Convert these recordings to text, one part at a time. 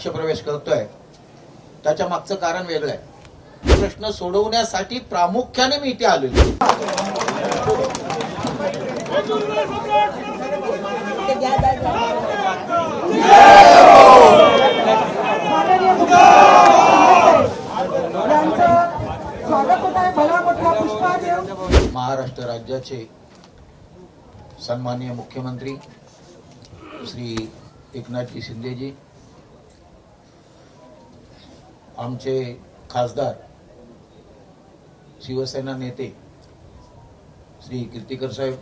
पक्षप्रवेश करतोय. त्याच्या मागचं कारण वेगळं आहे. प्रश्न सोडवण्यासाठी प्रामुख्याने मी इथे आलेलो महाराष्ट्र राज्याचे सन्माननीय मुख्यमंत्री श्री एकनाथजी शिंदेजी आमचे खासदार शिवसेना नेते श्री कीर्तिकर साहेब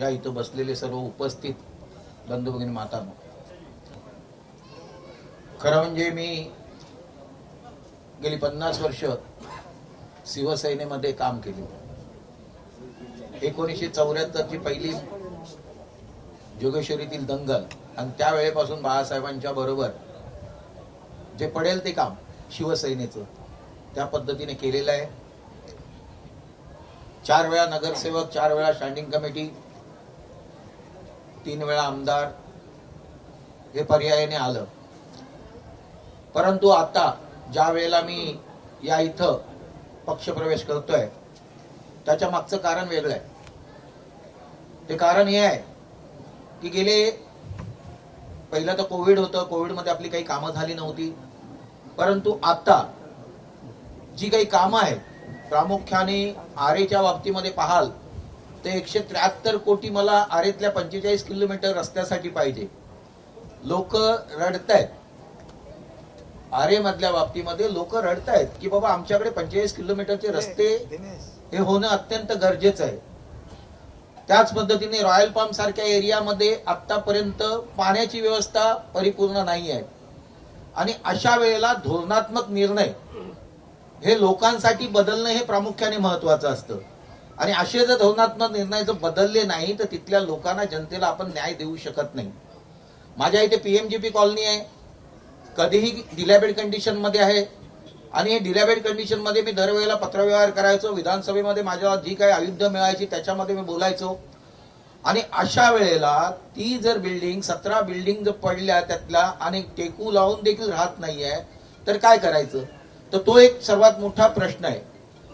या इथं बसलेले सर्व उपस्थित बंधू भगिनी मातांनो. खरं म्हणजे मी गेली पन्नास वर्ष शिवसेनेमध्ये काम केले एकोणीसशे चौऱ्याहत्तरची पहिली जोगेश्वरीतील दंगल आणि त्यावेळेपासून बाळासाहेबांच्या बरोबर जे पडेल ते काम शिवसेनेचं. त्या पद्धतीने केलेलं आहे. चार वेळा नगरसेवक चार वेळा स्टँडिंग कमिटी तीन वेळा आमदार हे पर्यायाने आलं. परंतु आता ज्या वेळेला मी या इथं पक्षप्रवेश करतोय त्याच्या मागचं कारण वेगळं आहे. ते कारण हे आहे की गेले पहिलं तर कोविड होतं कोविडमध्ये आपली काही कामं झाली नव्हती. परंतु आता जी काही कामं आहेत प्रामुख्याने आरेच्या बाबतीमध्ये पाहाल तर एकशे त्र्याहत्तर कोटी मला आरेतल्या पंचेचाळीस किलोमीटर रस्त्यासाठी पाहिजे. लोक रडतायत. आरे मधल्या बाबतीमध्ये लोक रडतायत की बाबा आमच्याकडे पंचेचाळीस किलोमीटरचे रस्ते हे होणं अत्यंत गरजेचं आहे. त्याच पद्धतीने रॉयल पाम सारख्या एरियामध्ये आतापर्यंत पाण्याची व्यवस्था परिपूर्ण नाही आहे आणि अशा वेळेला धोरणात्मक निर्णय हे लोकांसाठी बदलणं हे प्रामुख्याने महत्वाचं असतं. आणि असे जर धोरणात्मक निर्णय जर बदलले नाही तर तिथल्या लोकांना जनतेला आपण न्याय देऊ शकत नाही. माझ्या इथे पीएमजीपी कॉलनी आहे. कधीही डिलॅबेड कंडिशनमध्ये आहे. आणि हे डिलॅबेड कंडिशनमध्ये मी दरवेळेला पत्रव्यवहार करायचो. विधानसभेमध्ये माझ्या जी काही आयुध्य मिळायची त्याच्यामध्ये मी बोलायचो. आणि अशा वेळेला ती जर बिल्डिंग सतरा बिल्डिंग जर पडल्या त्यातल्या आणि टेकू लावून देखील राहत नाहीये तर काय करायचं? तर तो एक सर्वात मोठा प्रश्न आहे.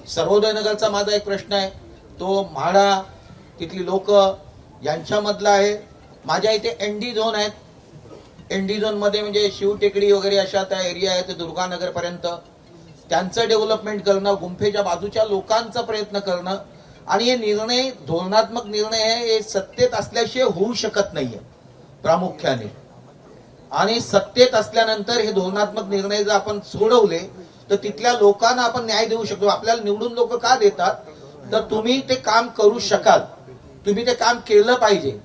सर्वोदय नगरचा माझा एक प्रश्न आहे. तो म्हाडा तिथली लोक यांच्यामधला आहे. माझ्या इथे एनडी झोन आहेत. एनडी झोनमध्ये म्हणजे शिवटेकडी वगैरे अशा त्या एरिया आहेत दुर्गानगर पर्यंत त्यांचं डेव्हलपमेंट करणं गुंफेच्या बाजूच्या लोकांचा प्रयत्न करणं आणि हे निर्णय धोरणात्मक निर्णय हे सत्तेत असल्याशिवाय होऊ शकत नाहीये प्रामुख्याने. आणि सत्तेत असल्यानंतर हे धोरणात्मक निर्णय जर आपण सोडवले तर तिथल्या लोकांना आपण न्याय देऊ शकतो. आपल्याला निवडून लोक का देतात? तर तुम्ही ते काम करू शकाल. तुम्ही ते काम केलं पाहिजे.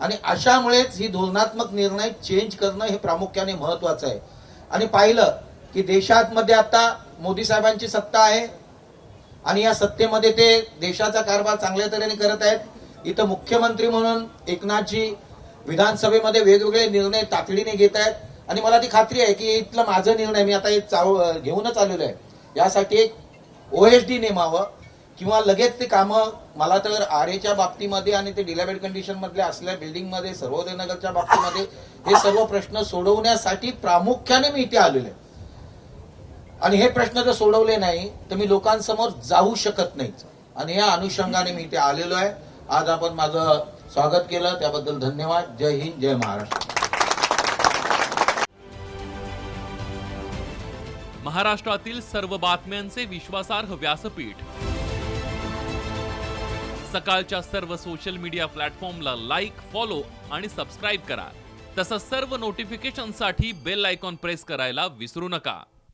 आणि अशामुळेच ही धोरणात्मक निर्णय चेंज करणं हे प्रामुख्याने महत्वाचं आहे. आणि पाहिलं की देशात मध्ये आता मोदी साहेबांची सत्ता आहे आणि या सत्तेमध्ये ते देशाचा कारभार चांगल्या तऱ्हेने करत आहेत. इथं मुख्यमंत्री म्हणून एकनाथजी विधानसभेमध्ये वेगवेगळे निर्णय तातडीने घेत आहेत. आणि मला ती खात्री आहे की इथलं माझं निर्णय मी आता हे चाव- घेऊनच आलेलो आहे. यासाठी एक ओएसडी नेमावं किंवा लगेच ते कामं मला तर आरेच्या बाबतीमध्ये आणि ते डिलॅबेड कंडिशन मधल्या असल्या बिल्डिंगमध्ये सर्वोदयनगरच्या बाबतीमध्ये हे सर्व प्रश्न सोडवण्यासाठी प्रामुख्याने मी इथे आलेलो आहे. आणि हे प्रश्न जर सोडवले नाही तर मी लोकांसमोर जाऊ शकत नाही. आणि या अनुषंगाने मी इथे आलेलो आहे. आज आपण माझं स्वागत केलं. त्याबद्दल धन्यवाद. जय हिंद जय महाराष्ट्र. महाराष्ट्रातील सर्व बातम्यांचे विश्वासार्ह व्यासपीठ. सकाळच्या सर्व सोशल मीडिया प्लॅटफॉर्मला लाईक फॉलो आणि सबस्क्राईब करा. तसंच सर्व नोटिफिकेशनसाठी बेल आयकॉन प्रेस करायला विसरू नका.